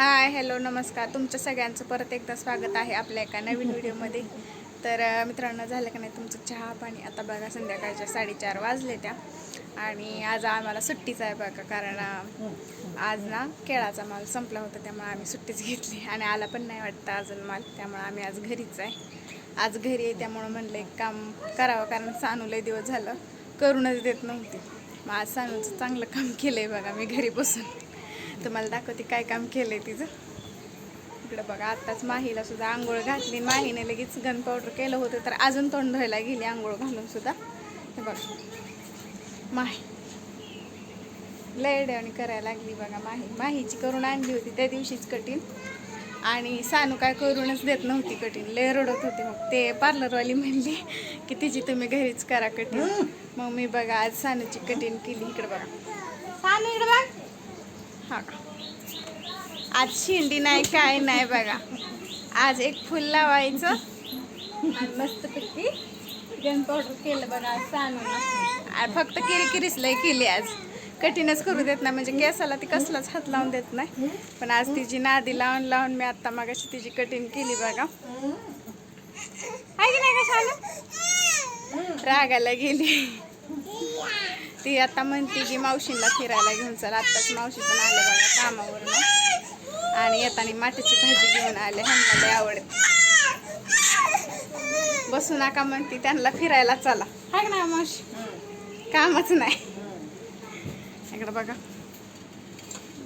Hi hello नमस्कार. तुमच्या सगळ्यांचं परत एकदा स्वागत आहे आपल्या एका नवीन व्हिडिओमध्ये. तर मित्रांनो झालं का नाही तुमचं चहा पाणी? आता बघा संध्याकाळच्या साडेचार वाजले त्या. आणि आज आम्हाला सुट्टीच आहे बघा कारण आज ना केळाचा माल संपला होता त्यामुळे आम्ही सुट्टीच घेतली. आणि आला पण नाही वाटतं अजून माल त्यामुळे आम्ही आज घरीच आहे. आज घरी आहे त्यामुळं म्हणलं एक काम करावं कारण सानू लय दिवस झालं करूनच देत नव्हते. मग आज सानूचं चांगलं काम केलं आहे बघा मी घरी बसून. तुम्हाला दाखवते काय काम केलंय तिचं. इकडं बघा आत्ताच माहीला सुद्धा आंघोळ घातली. माहीने लगेच गन पावडर केलं होतं तर अजून तोंड धुवायला गेली आंघोळ घालून सुद्धा. हे बघा. माही. लय आणि करायला लागली बघा माही. माहीची करून आणली होती त्या दिवशीच कठीण. आणि सानू काय करूनच देत नव्हती कठीण. लय रडत होती मग. ते पार्लरवाली म्हणली की तिची तुम्ही घरीच करा कठीण. मग मी बघा आज सानूची कठीण केली. इकडे बघा. सानू इकडे बघ. हा का? आज शिंडी नाही काय नाही बघा. आज एक फुल लावायचं. आणि मस्तपैकी गन पावडर केलं बघा आज फक्त किरीकिरीच लय केली आज. कठीणच करू देत नाही म्हणजे केसाला ती कसलाच हात लावून देत नाही. पण आज तिची नादी लावून लावून मी आता मागाशी तिची कठीण केली बघा. आहे की नाही का शालू रागाला गेली. ती आता म्हणते की मावशींना फिरायला घेऊन चल. आत्ताच मावशी पण आलं बघा कामावरून. आणि येताना माठाची भाजी घेऊन आले ह्यांना लय आवडते. बसू नका म्हणते त्यांना फिरायला चला. हाय ना मावशी? कामच नाही. इकडं बघा.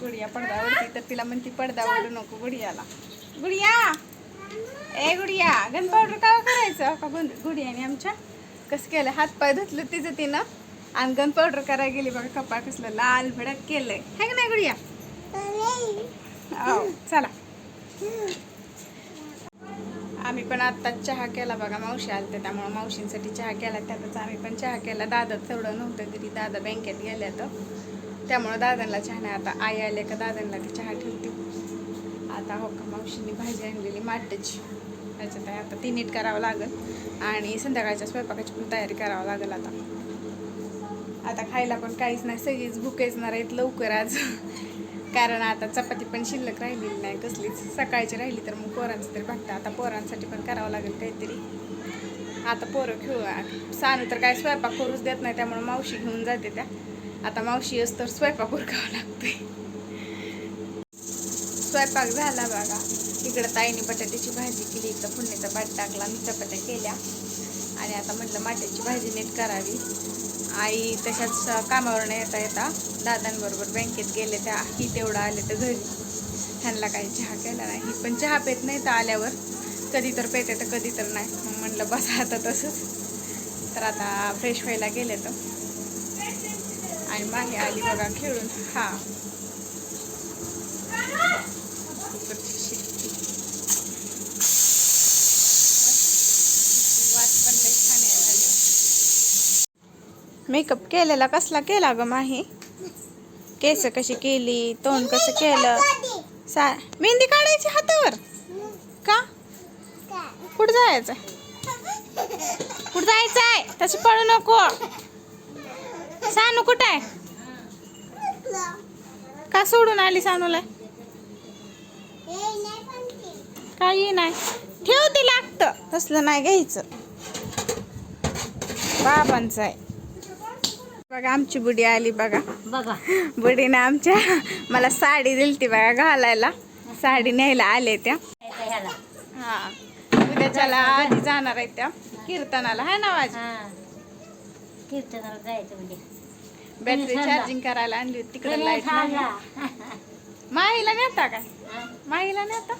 गुडिया पडदा आवडती तर तिला म्हणते पडदा आवडू नको गुडियाला. गुडिया? ए गुडिया गन पावडर का करायचं का गुड गुडियाने आमच्या? कसं केलं? हात पाय धुतलं तिचं तिनं? आणि गन पावडर करायला गेली बघा कपा कसलं लाल भडक केलंय. है का नाही गुडिया? हो चला. आम्ही पण आत्ताच चहा केला बघा मावशी आलते त्यामुळे मावशींसाठी चहा केला त्यातच आम्ही पण चहा केला. दादा तेवढं नव्हतं घरी दादा बँकेत गेल्या तर त्यामुळं दादांना चहा नाही आता आई आले का दादांना ती चहा ठेवते. आता हो का मावशींनी भाजी आणलेली माटची. त्याच्यात आहे आता ती नीट करावं लागेल. आणि संध्याकाळच्या स्वयंपाकाची पण तयारी करावं लागेल आता. आता खायला पण काहीच नाही सगळीच भुकेचणार आहेत लवकर आज. कारण आता चपाती पण शिल्लक राहिलेली नाही कसलीच. सकाळची राहिली तर मग पोरांचं तरी बघता आता पोरांसाठी पण करावं लागेल काहीतरी. आता पोरं घेऊ सानू तर काय स्वयंपाक करूच देत नाही त्यामुळे मावशी घेऊन जाते त्या. आता मावशी असं तर स्वयंपाक उरकावं लागते स्वयंपाक झाला बघा. इकडं ताईने बटाट्याची भाजी केली इकडं फोडणीचा बाट टाकला मी चपात्या केल्या. आणि आता म्हटलं माट्याची भाजी नीट करावी. आई तशाच कामावरून येता येता दादांबरोबर बँकेत गेले. त्या ही तेवढं आले तर घरी. ह्यांना काही चहा केला नाही. पण चहा पेत नाही तर आल्यावर. कधी तर पेते तर कधी तर नाही. मग म्हटलं बसा आता तसंच. तर आता फ्रेश व्हायला गेले तर. आणि मागे आली बघा खेळून. हा. मेकअप केलेला कसला केला ग माही? केस कशी केली तोंड कसं केलं? सा मेहंदी काढायची हातावर? का? कुठं जायचं कुठं जायचं आहे तशी पळू नको. सानू कुठं आहे? का सोडून आली सानूला? काही नाही. ठेव ते लागतं. तसलं नाही घ्यायचं. बाबांचं आहे. बघा आमची बुडी आली बघा. बघा. बुडीने आमच्या मला साडी दिली ती बघा घालायला. साडी न्यायला आले त्या. हा. उद्याच्याला आधी जाणार आहेत त्या. कीर्तनाला हाय ना वाज हा. कीर्तनाला जायचं म्हणजे बॅटरी. चार्जिंग करायला आणली होती तिकडे लाइट. माहीला नेता काय? माहीला नेता?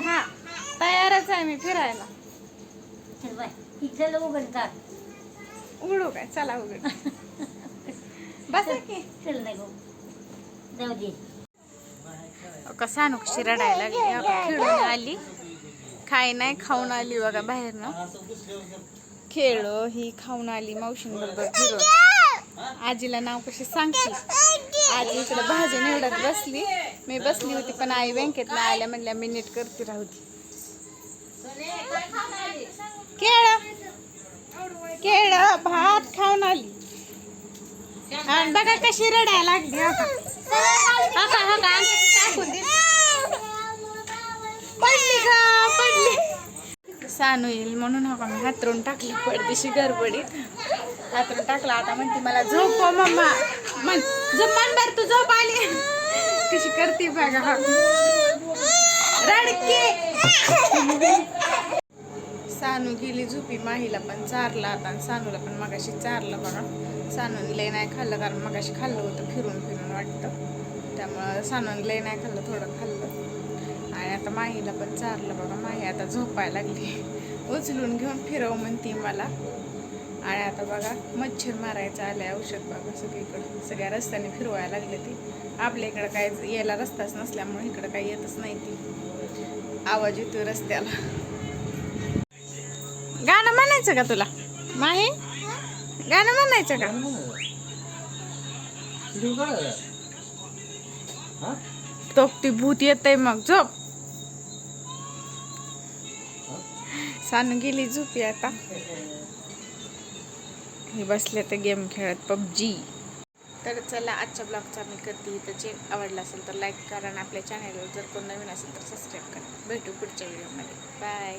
हा. तयारच आहे मी फिरायला. इथलं उघडतात उघडू काय? चला उघड. बस की. चल नाही गो. जाऊ दे. कसा कशी रडायला लागली. खेळून आली. खाय नाही खाऊन आली बघा बाहेरनं खेळो ही खाऊन आली मावशींबरोबर फिरून आजीला नाव कशी सांगते. आजी इकडे भाजी निवडत बसली. मी बसली होती पण आई बँकेत ना आल्या म्हणल्या मी नीट करते राहू दे. केळ केळ भात खाऊन आली. आणि बघा कशी रडायला लागली पडली का? पडली. सानू येईल म्हणून हा मी हातरून टाकली पडतीशी गडबडीत. हातरून टाकला आता म्हणते मला झोप मम्मा. मन झोप मन बर तू झोप आली. कशी करते बघा रडके. सानू गेली झोपी माहीला पण चारला आता आणि सानूला पण मगाशी चारलं बघा. सानून लय नाही खाल्लं कारण मगाशी खाल्लं होतं फिरून फिरून वाटतं. त्यामुळं सानून लय नाही खाल्लं थोडं खाल्लं. आणि आता माहीला पण चारलं बघा. माही आता झोपायला लागली. उचलून घेऊन फिरव म्हणती मला. आणि आता बघा मच्छर मारायचं आलं औषध बघा सगळीकडं. सगळ्या रस्त्याने फिरवायला लागले ती. आपल्या इकडं काय यायला रस्ताच नसल्यामुळे इकडं काही येतच नाही ती. आवाज येतो रस्त्याला. गाणं म्हणायचं का तुला? माही? गाणं म्हणायचं का? तो ती भूत येतय मग झोप. सानू गेली झोपी आता. हे बसले तर गेम खेळत पबजी. तर चला आजच्या ब्लॉगचा मी करते इथं जे आवडला असेल तर लाईक करा आणि आपल्या चॅनलवर जर कोण नवीन असेल तर सबस्क्राईब करा. भेटू पुढच्या व्हिडिओमध्ये बाय